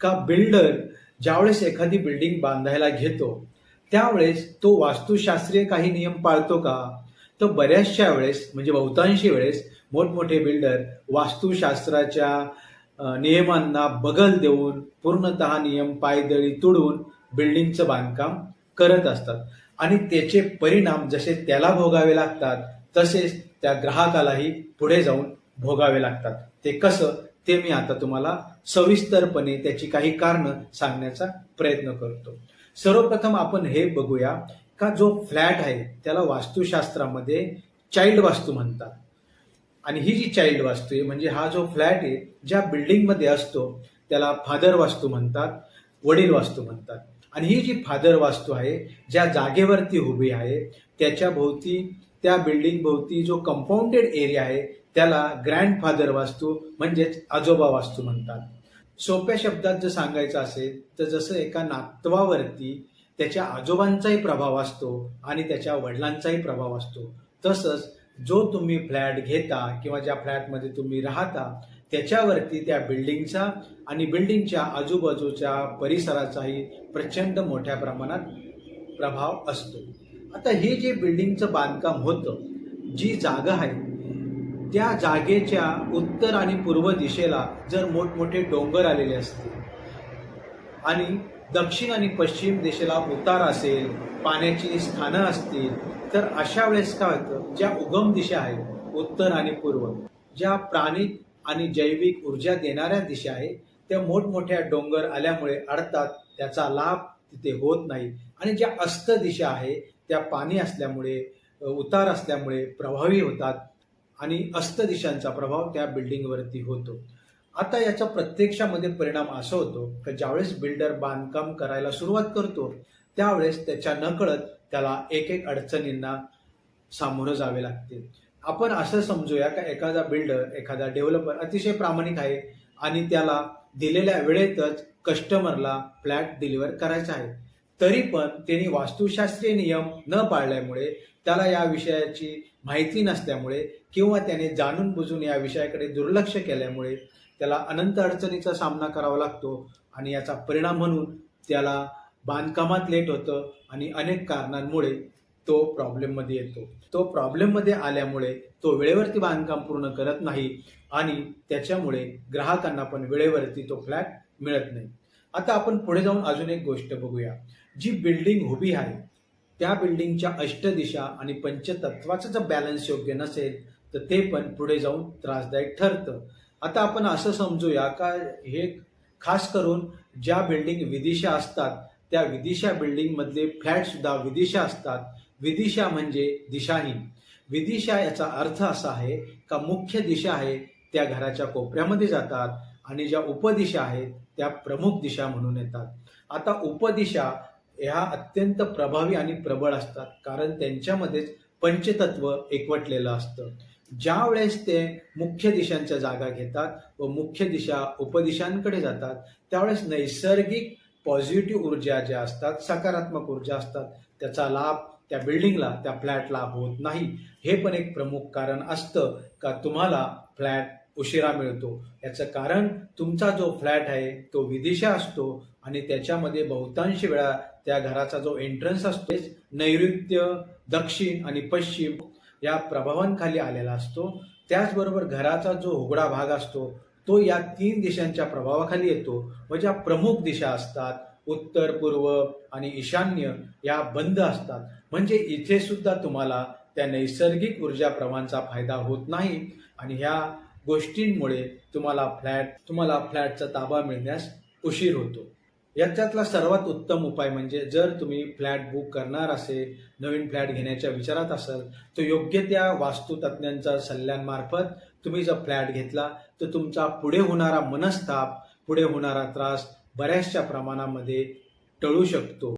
का बिल्डर ज्यावेळेस एखादी बिल्डिंग बांधायला घेतो त्यावेळेस तो वास्तुशास्त्रीय काही नियम पाळतो का? तर बऱ्याचशा वेळेस म्हणजे बहुतांशी वेळेस मोठमोठे बिल्डर वास्तुशास्त्राच्या नियमांना बगल देऊन पूर्णतः नियम पायदळी तुडवून बिल्डिंगचं बांधकाम करत असतात. आणि त्याचे परिणाम जसे त्याला भोगावे लागतात तसेच त्या ग्राहकालाही पुढे जाऊन भोगावे लागतात. ते कसं? ते मी आता तुम्हाला सविस्तरपणे त्याची काही कारणं सांगण्याचा प्रयत्न करतो. सर्वप्रथम आपण हे बघूया का जो फ्लॅट आहे त्याला वास्तुशास्त्रामध्ये चाइल्ड वास्तू म्हणतात. आणि ही जी चाइल्ड वास्तू आहे म्हणजे हा जो फ्लॅट आहे ज्या बिल्डिंगमध्ये असतो त्याला फादर वास्तू म्हणतात वडील वास्तू म्हणतात. आणि ही जी फादर वास्तू आहे ज्या जागेवरती उभी आहे त्याच्या भोवती त्या बिल्डिंग भोवती जो कंपाऊंडेड एरिया आहे त्याला ग्रँड फादर वास्तू म्हणजेच आजोबा वास्तू म्हणतात. सोप्या शब्दात जर सांगायचं असेल तर जसं एका नातवावरती त्याच्या आजोबांचाही प्रभाव असतो आणि त्याच्या वडिलांचाही प्रभाव असतो तसंच जो तुम्ही फ्लॅट घेता किंवा ज्या फ्लॅटमध्ये तुम्ही राहता त्याच्यावरती त्या बिल्डिंगचा आणि बिल्डिंगच्या आजूबाजूच्या परिसराचाही प्रचंड मोठ्या प्रमाणात प्रभाव असतो. आता हे जे बिल्डिंगचं बांधकाम होतं जी जागा आहे त्या जागेच्या उत्तर आणि पूर्व दिशेला जर मोठमोठे डोंगर आलेले असतील आणि दक्षिण आणि पश्चिम दिशेला उतार असेल पाण्याची स्थानं असतील तर अशा वेळेस काय होतं? ज्या उगम दिशा आहेत उत्तर आणि पूर्व ज्या प्राणिक आणि जैविक ऊर्जा देणाऱ्या दिशा आहेत त्या मोठमोठ्या डोंगर आल्यामुळे अडतात त्याचा लाभ तिथे होत नाही. आणि ज्या अस्त दिशा आहे त्या पाणी असल्यामुळे उतार असल्यामुळे प्रभावी होतात. आणि अस्त दिशांचा प्रभाव त्या बिल्डिंगवरती होतो. आता याचा प्रत्यक्षामध्ये परिणाम असा होतो की ज्यावेळेस बिल्डर बांधकाम करायला सुरुवात करतो त्यावेळेस त्याच्या नकळत त्याला एक एक अडचणींना सामोरं जावे लागते. आपण असं समजूया का एखादा बिल्डर एखादा डेव्हलपर अतिशय प्रामाणिक आहे आणि त्याला दिलेल्या वेळेतच कस्टमरला फ्लॅट डिलिव्हर करायचा आहे. तरी पण त्यांनी वास्तुशास्त्रीय नियम न पाळल्यामुळे त्याला या विषयाची माहिती नसल्यामुळे किंवा त्याने जाणून बुजून या विषयाकडे दुर्लक्ष केल्यामुळे त्याला अनंत अडचणीचा सामना करावा लागतो आणि याचा परिणाम म्हणून त्याला बांधकामात लेट होतं आणि अनेक कारणांमुळे तो प्रॉब्लेममध्ये येतो. तो प्रॉब्लेममध्ये आल्यामुळे तो वेळेवरती बांधकाम पूर्ण करत नाही आणि त्याच्यामुळे ग्राहकांना पण वेळेवरती तो फ्लॅट मिळत नाही. आता आपण पुढे जाऊन अजून एक गोष्ट बघूया. जी बिल्डिंग उभी आहे त्या बिल्डिंगच्या अष्टदिशा आणि पंचतत्वाचं जर बॅलन्स योग्य नसेल तर ते पण पुढे जाऊन त्रासदायक ठरतं. आता आपण असं समजूया का हे खास करून ज्या बिल्डिंग विदिशा असतात त्या विदिशा बिल्डिंग मधले फ्लॅट सुद्धा विदिशा असतात. विदिशा म्हणजे दिशाहीन. विदिशा याचा अर्थ असा आहे का मुख्य दिशा आहे त्या घराच्या कोपऱ्यामध्ये जातात आणि ज्या उपदिशा आहेत त्या प्रमुख दिशा म्हणून येतात. आता उपदिशा ह्या अत्यंत प्रभावी आणि प्रबळ असतात कारण त्यांच्यामध्येच पंचतत्व एकवटलेलं असतं. ज्या वेळेस ते मुख्य दिशांच्या जागा घेतात व मुख्य दिशा उपदिशांकडे जातात त्यावेळेस नैसर्गिक पॉझिटिव्ह ऊर्जा ज्या असतात सकारात्मक ऊर्जा असतात त्याचा लाभ त्या बिल्डिंगला त्या फ्लॅटला होत नाही. हे पण एक प्रमुख कारण असतं का तुम्हाला फ्लॅट उशिरा मिळतो. याचं कारण तुमचा जो फ्लॅट आहे तो विदिशा असतो आणि त्याच्यामध्ये बहुतांश वेळा त्या घराचा जो एंट्रन्स असतो नैऋत्य दक्षिण आणि पश्चिम या प्रभावांखाली आलेला असतो. त्याचबरोबर घराचा जो उघडा भाग असतो तो या तीन दिशांच्या प्रभावाखाली येतो. व ज्या प्रमुख दिशा असतात उत्तर पूर्व आणि ईशान्य या बंद असतात. म्हणजे इथे सुद्धा तुम्हाला त्या नैसर्गिक ऊर्जा प्रवाहांचा फायदा होत नाही आणि ह्या गोष्टींमुळे तुम्हाला फ्लॅट तुम्हाला फ्लॅटचा ताबा मिळण्यास उशीर होतो. याच्यातला सर्वात उत्तम उपाय म्हणजे जर तुम्ही फ्लॅट बुक करणार असेल नवीन फ्लॅट घेण्याच्या विचारात असाल तर योग्य त्या वास्तुतज्ञांच्या सल्ल्यांमार्फत तुम्ही जर फ्लॅट घेतला तर तुमचा पुढे होणारा मनस्ताप पुढे होणारा त्रास बऱ्याचशा प्रमाणामध्ये टळू शकतो.